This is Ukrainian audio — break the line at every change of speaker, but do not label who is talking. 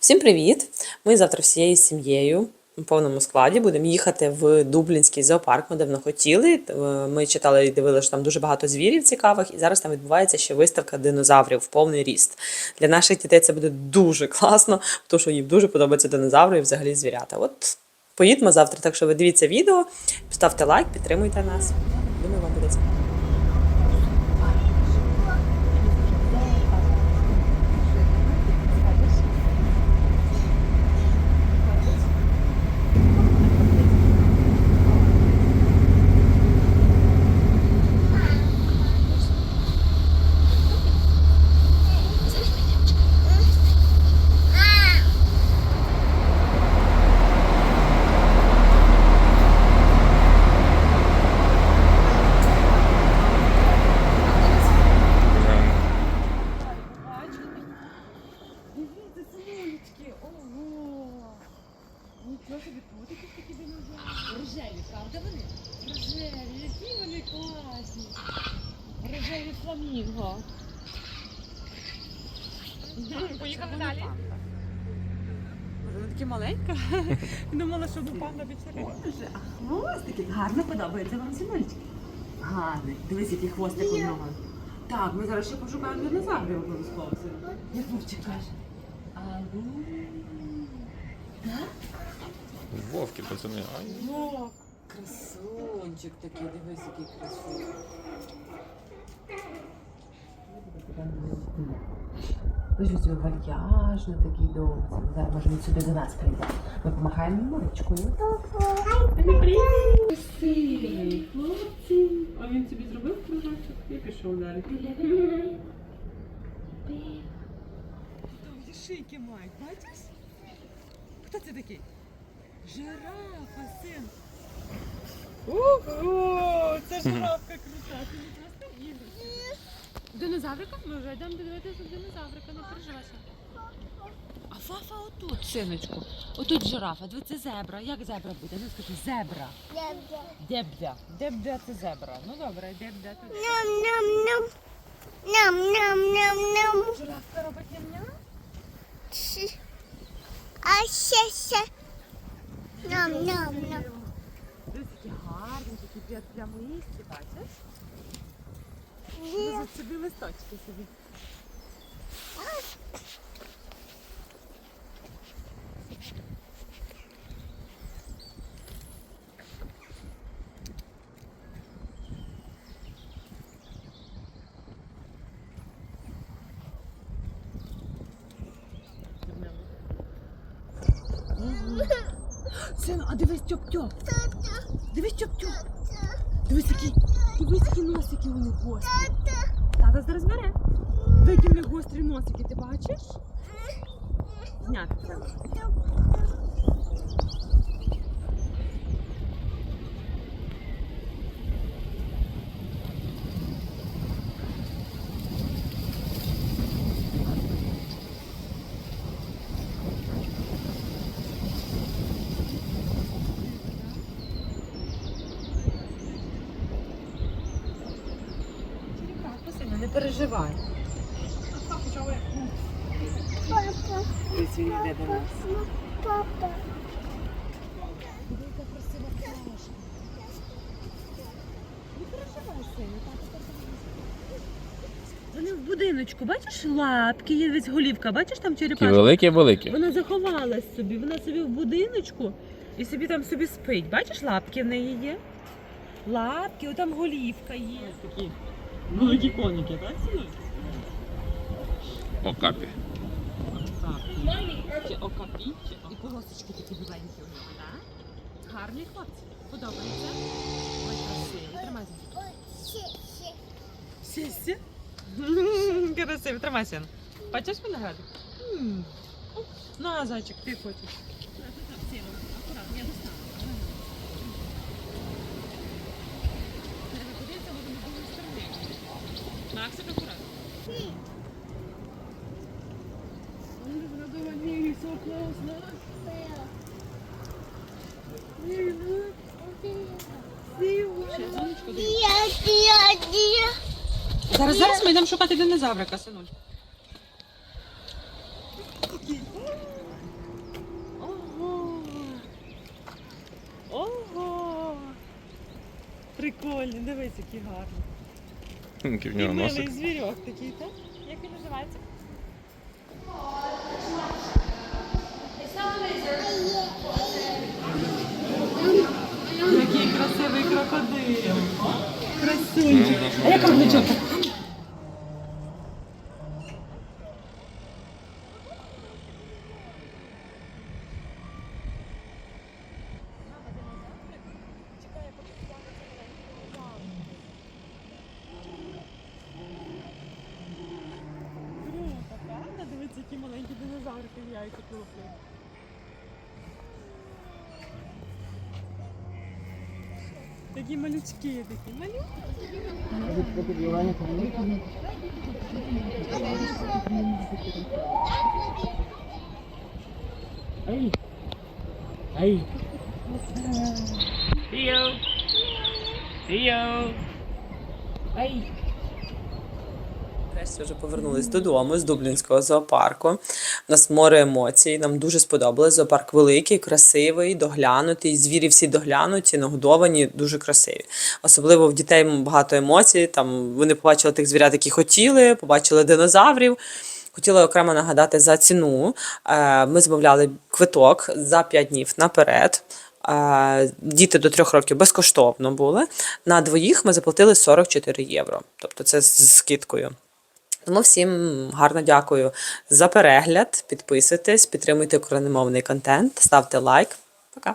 Всім привіт! Ми завтра всією сім'єю у повному складі будемо їхати в Дублінський зоопарк. Ми давно хотіли. Е, Ми читали і дивилися, що там дуже багато звірів цікавих, і зараз там відбувається ще виставка динозаврів в повний ріст. Для наших дітей це буде дуже класно, тому що їм дуже подобаються динозаври і взагалі звірята. От поїдемо завтра. Так що ви дивіться відео, ставте лайк, підтримуйте нас. Думаю, вам буде цікаво.
Собі котики такі динозаври. Рожеві, правда вони? Рожеві, які вони класні. Рожеві фламінго. Поїхали далі. Вона такі маленька. Думала, що до панда більше
Боже, а хвостики гарно подобається вам синочки. Гарний. Дивись, який хвостик у нього. Так, ми зараз ще пошукаємо динозаврів обов'язково. Як Вовчик каже. Алло.
Вовки, пацани. Ай.
О, красунчик такий, дивись, який красивий. Ось ось вальяжно такий довгий. Зараз може він сюди до нас прийде. Ми помахаємо йому ручкою.
Хлопці. А він собі зробив кружочок і пішов далі. Там шийки мають, бачиш? Хто це такий? Жирафа, син. Ого, це жирафка крута. Це не просто іграшка. Динозаврика? Ми вже йдемо дивитися динозаврика, не переживайся. А фафа отут, синочку. Отут жирафа, диви, це зебра. Як зебра буде? Ну скажи, зебра. Дебдя. Дебдя це зебра. Ну добре, дебдя це
Ням-ням-ням-ням.
Жирафка робить ням-ням?
А ще ще. Ням-ням-ням.
Дивись, які такі прям плямисті, бачиш? Дивись, собі листочки собі. Син, а дивись, тьоп-тьоп. Дивись, тьоп-тьоп. Дивись, які, дивись, які носики у них гострі. Тата зараз бере. Які у них гострі носики, ти бачиш? Зняти треба. Не переживай.
Папа.
Дивись, він йде до нас.
Папа.
Вони в будиночку, бачиш лапки, є весь голівка, бачиш там
Такі
черепашка?
великі-великі.
Вона заховалась собі, вона собі в будиночку і собі там собі спить. Бачиш, лапки в неї є? Лапки, отам голівка є. Такі великі коніки, так?
Окапі. Окапі.
Чи окапі, чи окапі. І полосочки такі біленькі у нього, так? Гарні хлопці. Подобається? Ой, красиві. Тримай. Сісі. Красиві, тримай син. Бачиш виноградик? М. На, зайчик, ти хочеш.
Макс аккуратно.
Зараз зараз ми йдемо шукати динозаврика, синочку. Ого! Ого! Прикольний, дивись, який гарний.
Який в нього
милий
носик.
звірьок такий, так? Як він називається? Який красивий крокодил. Красунчик. А як рудничок? Круто, правда? Дивіться, які маленькі динозаврики Такі малючки, такі малючки.
Нарешті вже повернулись додому з Дублінського зоопарку. У нас море емоцій. Нам дуже сподобалось. Зоопарк великий, красивий, доглянутий. Звірі всі доглянуті, нагодовані, дуже красиві. Особливо в дітей багато емоцій. Там вони побачили тих звірят, які хотіли, побачили динозаврів. Хотіла окремо нагадати за ціну. Е, Ми замовляли квиток за 5 днів наперед. Е, Діти до трьох років безкоштовно були. На двоїх ми заплатили 44 євро. Тобто це з скидкою. Тому всім гарно дякую за перегляд. Підписуйтесь, підтримуйте україномовний контент, ставте лайк. Пока.